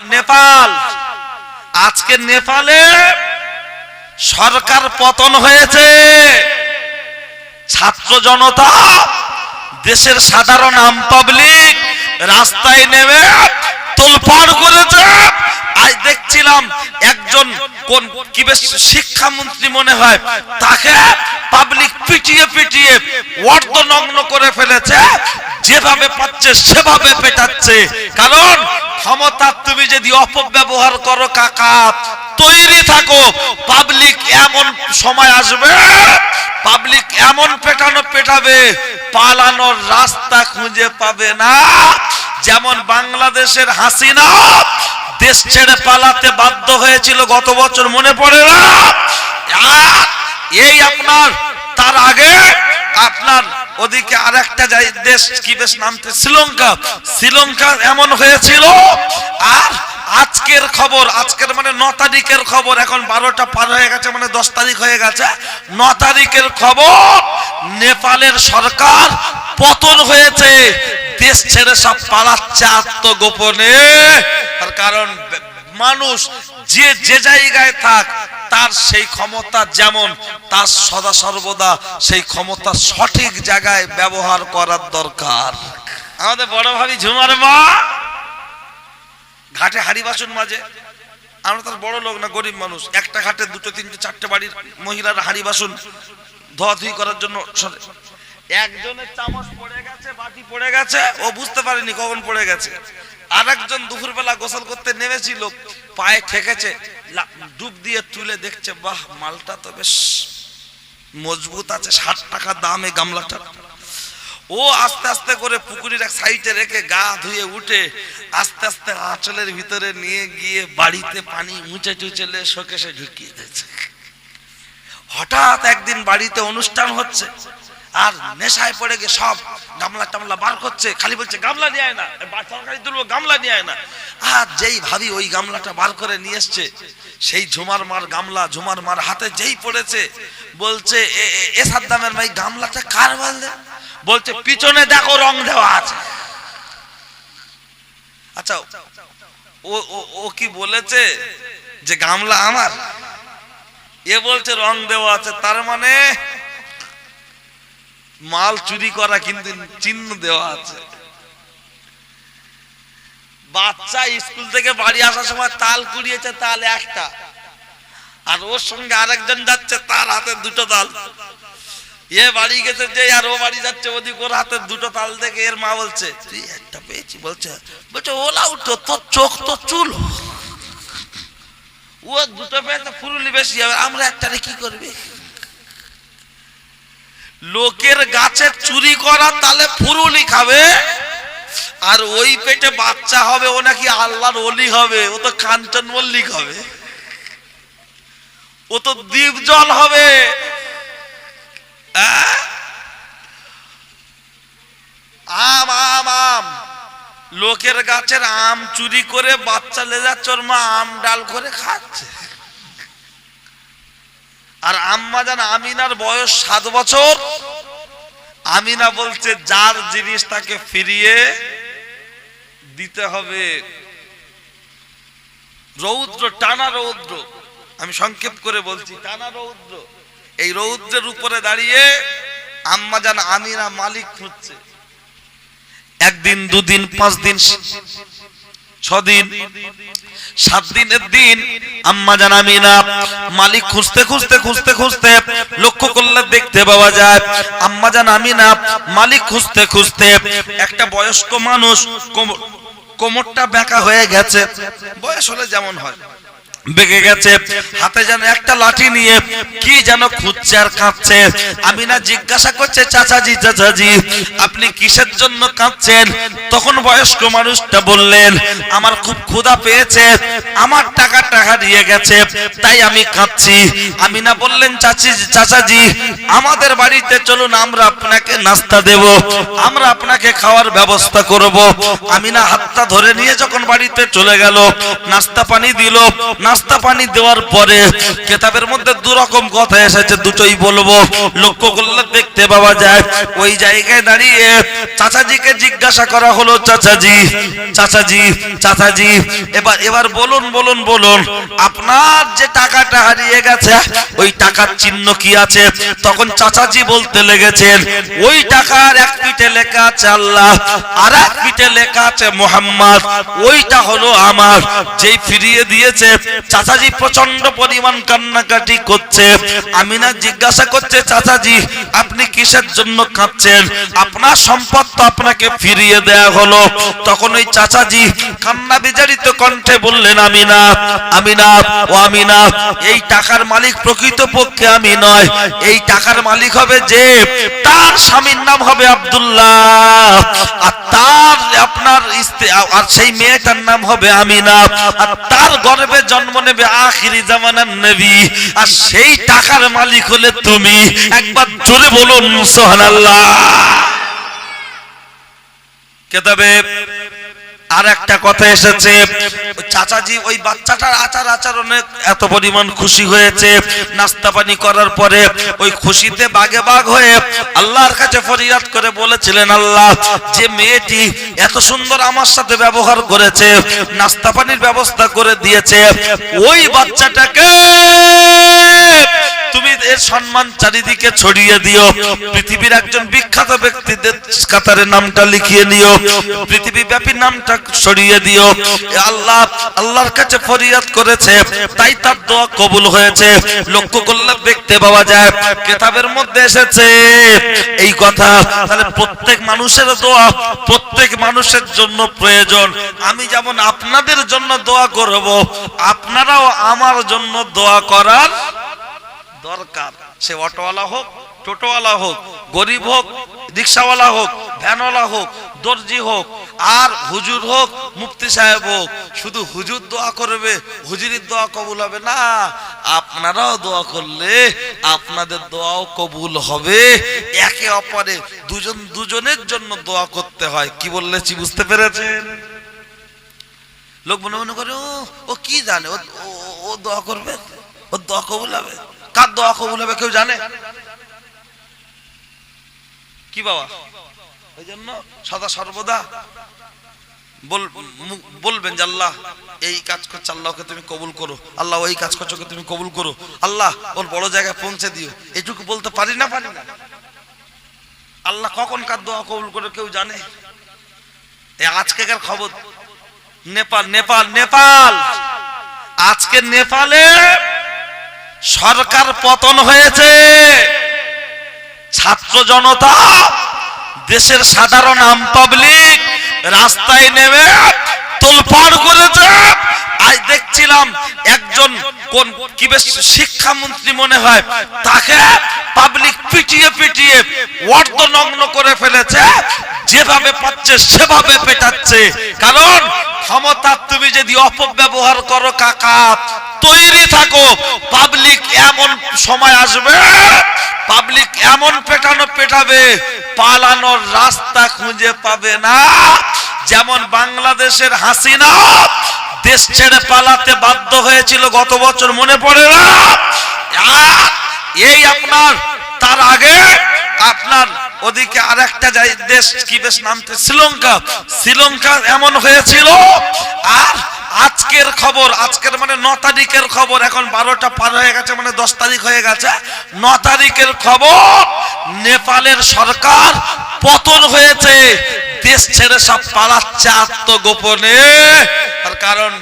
নেপাল। আজকে নেপালে সরকার পতন হয়েছে। ছাত্র জনতা দেশের সাধারণ আম পাবলিক রাস্তায় নেমে তোলপাড় করেছে। আজ দেখছিলাম একজন কোন কি বেশ শিক্ষামন্ত্রী মনে হয়, তাকে পাবলিক পিটিয়ে পিটিয়ে অর্ধনগ্ন করে ফেলেছে। যেভাবে পাচ্ছে সেভাবে পেটাচ্ছে। কারণ ক্ষমতা তুমি যদি অপব্যবহার করো কাকা, তৈরি থাকো। পাবলিক এমন সময় আসবে, পাবলিক এমন পেটানো পেটাবে, পালানোর রাস্তা খুঁজে পাবে না। যেমন বাংলাদেশের হাসিনা, দেশ ছেড়ে পালাতে বাধ্য হয়েছিল গত বছর, মনে পড়ে না? এই আপনার, তার আগে আপনার ওদিকে আর একটা দেশ, কি বেশ নামতে শ্রীলঙ্কা। শ্রীলঙ্কা এমন হয়েছিল, আর আজকের খবর, আজকের মানে ন তারিখের খবর, এখন বারোটা পার হয়ে গেছে মানে দশ তারিখ হয়ে গেছে। ন তারিখের খবর, নেপালের সরকার পতন হয়েছে। দেশ ছেড়ে সব পালাচ্ছে আত্মগোপনে। তার কারণ মানুষ যে যে জায়গায় থাক তার সেই ক্ষমতা যেমন তার সদা সর্বদা সেই ক্ষমতা সঠিক জায়গায় ব্যবহার করার দরকার। আমাদের বড় ভাবি ঝুমার মা। ঘাটে হাড়ি বাসন মাঝে আমরা তার বড় লোক না গরিব মানুষ। একটা ঘাটে দুটো তিনটে চারটে বাড়ির মহিলারা হাড়ি বাসন ধোয়াধুয়ি করার জন্য একজনের চামচ পড়ে গেছে বাটি পড়ে গেছে ও বুঝতে পারেনি কখন পড়ে গেছে। আর একজন দুপুরবেলা গোসল করতে নেমেছিল, পায়ে ঠেকেছে ডুব দিয়ে তুলে দেখছে, বাহ, মালটা তো বেশ মজবুত আছে, ষাট টাকা দাম এই গামলাটা। ও আস্তে আস্তে করে পুকুরের এক সাইডে রেখে গা ধুয়ে উঠে আস্তে আস্তে আঁচলের ভিতরে নিয়ে গিয়ে বাড়িতে পানি মুছে টুচেলে শোকেশে ঢুকিয়ে দিয়েছে। হঠাৎ একদিন বাড়িতে অনুষ্ঠান হচ্ছে। আর নেশায় পড়ে গিয়ে সব গামলা টামলা বার করছে, খালি বলছে, গামলা নিয়ে আয় না। তরকারি তুলবো গামলা নিয়ে আয় না। আর যেই ভাবি ওই গামলাটা বার করে নিয়ে এসছে, সেই ঝুমার মার গামলা, ঝুমার মার হাতে যেই পড়েছে, বলছে, এ- সাদ্দামের ভাই, গামলাটা কার বললে? বলছে, পিছনে দেখো রং দেওয়া আছে। আচ্ছা ও- ও কি বলেছে যে গামলা আমার? এ বলছে, রং দেওয়া আছে। তার মানে মাল চুরি করা কিন্তু চিহ্ন দেওয়া আছে। বাচ্চা স্কুল থেকে বাড়ি আসার সময় তাল কুড়িয়েছে, তাল একটা। আর ওর সঙ্গে আরেকজন যাচ্ছে, তার হাতে দুটো তাল। এ বাড়ি গেছে যে, আর ও বাড়ি যাচ্ছে ওদিক, ওর হাতে দুটো তাল দেখে এর মা বলছে, তুই একটা পেয়েছি, বলছে। বলছে, ওলা উঠো, তোর চোখ তো চুল। ও দুটো পেয়েছে, ফুরুলি বেশি হবে, আমরা একটারে কি করবি? লোকের গাছে চুরি করা তাহলে ফুরুলি খাবে। আর ওই পেটে বাচ্চা হবে, ও নাকি আল্লাহর অলি হবে, ও তো কাঞ্চন মল্লিক হবে। ও তো দ্বীপ জল হবে? আম আম আম। লোকের গাছের আম চুরি করে বাচ্চা লেজা চোরমা আম ডাল করে খাচ্ছে। আর আম্মা জান আমিনার বয়স সাত বছর। আমিনা বলছে, যার জিনিস তাকে ফিরিয়ে দিতে হবে, রৌদ্র, টানা রৌদ্র। আমি সংক্ষেপ করে বলছি, টানা রৌদ্র। এই রৌদ্রের উপরে দাঁড়িয়ে আম্মা জান আমিনা মালিক খুঁজছে। একদিন, দুদিন, পাঁচ দিন, ছদিন, সাত দিনের দিন আম্মা জান আমিনা, মালিক খুঁজতে খুঁজতে খুঁজতে খুঁজতে লক্ষ্য করলে দেখতে পাওয়া যায়, আম্মা জান আমিনা, মালিক খুঁজতে খুঁজতে একটা বয়স্ক মানুষ কোমর- কোমরটা বেঁকা হয়ে গেছে। বয়স হলে যেমন হয়। বেঁকে গেছে। হাতে যেন একটা লাঠি নিয়ে কি যেন খুঁজছে আর কাঁদছে। আমি না জিজ্ঞাসা করছে, চাচাজি চাচাজি, আপনি কিসের জন্য কাঁদছেন? তখন বয়স্ক মানুষটা বললেন, আমার খুব ক্ষুধা পেয়েছে, আমার টাকা টাকা দিয়ে গেছে, তাই আমি কাঁদছি। আমি না বললেন, চাচি, চাচাজি, আমাদের বাড়িতে চলুন, আমরা আপনাকে নাস্তা দেব, আমরা আপনাকে খাওয়ার ব্যবস্থা করব। আমি না হাতটা ধরে নিয়ে যখন বাড়িতে চলে গেল, নাস্তা পানি দিল, নাস্তা নাস্তা পানি দেওয়ার পরে কেতাবের মধ্যে দু রকম কথা এসেছে, দুটোই বলব। লক্ষ্য করলে দেখতে পাওয়া যায়, ওই জায়গায় দাঁড়িয়ে চাচাজিকে জিজ্ঞাসা করা হলো, চাচাজি চাচাজি চাচাজি, এবার এবার বলুন বলুন বলুন, আপনার যে টাকাটা হারিয়ে গেছে, ওই টাকার চিহ্ন কি আছে? তখন চাচাজি বলতে লেগেছেন, ওই টাকার এক পিঠে লেখা আছে আল্লাহ, আর এক পিঠে লেখা আছে মোহাম্মদ, ওইটা হলো আমার, যেই ফিরিয়ে দিয়েছে চাচাজি প্রচণ্ড পরিমাণ কান্নাকাটি করছে। আমিনা জিজ্ঞাসা করছে, চাচাজি, আপনি কিসের জন্য কাঁদছেন? আপনার সম্পদ তো আপনাকে ফিরিয়ে দেয়া হলো। তখন ওই চাচাজি কান্না বিজারিত কণ্ঠে বললেন, আমিনা আমিনা, ও আমিনা, এই টাকার মালিক প্রকৃত পক্ষে আমি নয়। এই টাকার মালিক হবে যে, তার স্বামীর নাম হবে আব্দুল্লাহ। আর তার আপনার আর সেই মেয়েটার নাম হবে আমিনা। আর তার গর্ভে জন্ম নেবে আখিরি জামানার নবী। আর সেই টাকার মালিক হলে তুমি। একবার জোরে বলুন আল্লাহ কেতাবে আর একটা কথা এসেছে। চাচাজি ওই বাচ্চাটার আচার আচরণে এত পরিমাণ খুশি হয়েছে। নাস্তা পানি করার পরে ওই খুশিতে বাগে বাগ হয়ে আল্লাহর কাছে ফরিয়াদ করে বলেছিলেন, আল্লাহ, যে মেয়েটি এত সুন্দর আমার সাথে ব্যবহার করেছে, নাস্তা পানির ব্যবস্থা করে দিয়েছে, ওই বাচ্চাটাকে সম্মান চারিদিকে ছড়িয়ে দিও। পৃথিবীর একজন বিখ্যাত ব্যক্তিদের কাতারে নামটা লিখিয়ে নিও। পৃথিবী ব্যাপী নামটা ছড়িয়ে দিও। আল্লাহ আল্লাহর কাছে ফরিয়াদ করেছে। তাই তার দোয়া কবুল হয়েছে। লক্ষ্য করলে দেখতে পাওয়া যায়, কেতাবের মধ্যে এসেছে এই কথা। তাহলে প্রত্যেক মানুষের দোয়া, প্রত্যেক মানুষের জন্য প্রয়োজন। আমি যেমন আপনাদের জন্য দোয়া করব, আপনারাও আমার জন্য দোয়া করার দরকার। সে অটোওয়ালা হোক, টোটোওয়ালা হোক, গরিব হোক, রিক্সাওয়ালা হোক, ভ্যানওয়ালা হোক, দর্জি হোক, আর হুজুর হোক, মুফতি সাহেব হোক, শুধু হুজুর দোয়া করবে, হুজুরির দোয়া কবুল হবে না। আপনারাও দোয়া করলে আপনাদের দোয়াও কবুল হবে। একে অপরে দুজন, দুজনের জন্য দোয়া করতে হয়। কি বললেছি বুঝতে পেরেছেন? লোক মনে মনে করে, ও কি জানে? ও দোয়া করবে? ও দোয়া কবুল হবে? কার দোয়া কবুল হবে কেউ জানে? কি বাবা? ওই জন্য সদা সর্বদা বলবেন যে আল্লাহ, এই কাজ করছে, আল্লাহকে তুমি কবুল করো। আল্লাহ, ওই কাজ করছ তুমি কবুল করো। আল্লাহ, ওর বড় জায়গায় পৌঁছে দিও। এটুকু বলতে পারি না? পারি না আল্লাহ কখন কার দোয়া কবুল করে কেউ জানে? আজকেকার খবর। নেপাল নেপাল নেপাল! আজকে নেপালে সরকার পতন হয়েছে। ছাত্র জনতা দেশের সাধারণ আম পাবলিক রাস্তায় নেমে তোলপাড় করেছে। আজ দেখছিলাম একজন কোন কি বেশ শিক্ষামন্ত্রী মনে হয়, তাকে পাবলিক পিটিয়ে পিটিয়ে অর্ধনগ্ন করে ফেলেছে, যেভাবে পাচ্ছে সেভাবে পেটাচ্ছে। কারণ ক্ষমতা তুমি যদি অপব্যবহার করো কাকা, তৈরি থাকো পাবলিক এমন সময় আসবে পাবলিক এমন পেটানো পেটাবে, পালানোর রাস্তা খুঁজে পাবে না। যেমন বাংলাদেশের হাসিনা দেশ ছেড়ে পালাতে বাধ্য হয়েছিল গত বছর, মনে পড়ে এই আপনার, তার আগে আপনার ওদিকে আর একটা দেশ কি বেশ নামতে শ্রীলঙ্কা। শ্রীলঙ্কা এমন হয়েছিল, আর আজকের খবর, আজকের মানে ন তারিখের খবর, এখন বারোটা পার হয়ে গেছে মানে দশ তারিখ হয়ে গেছে। ন তারিখের খবর, নেপালের সরকার পতন হয়েছে, দেশ ছেড়ে সব পালাচ্ছে আত্মগোপনে। কারণ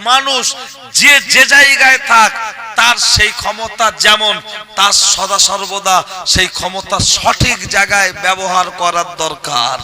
মানুষ যে যে জায়গায় থাক, তার সেই ক্ষমতা যেমন, তার সদা সর্বদা সেই ক্ষমতা সঠিক জায়গায় ব্যবহার করার দরকার।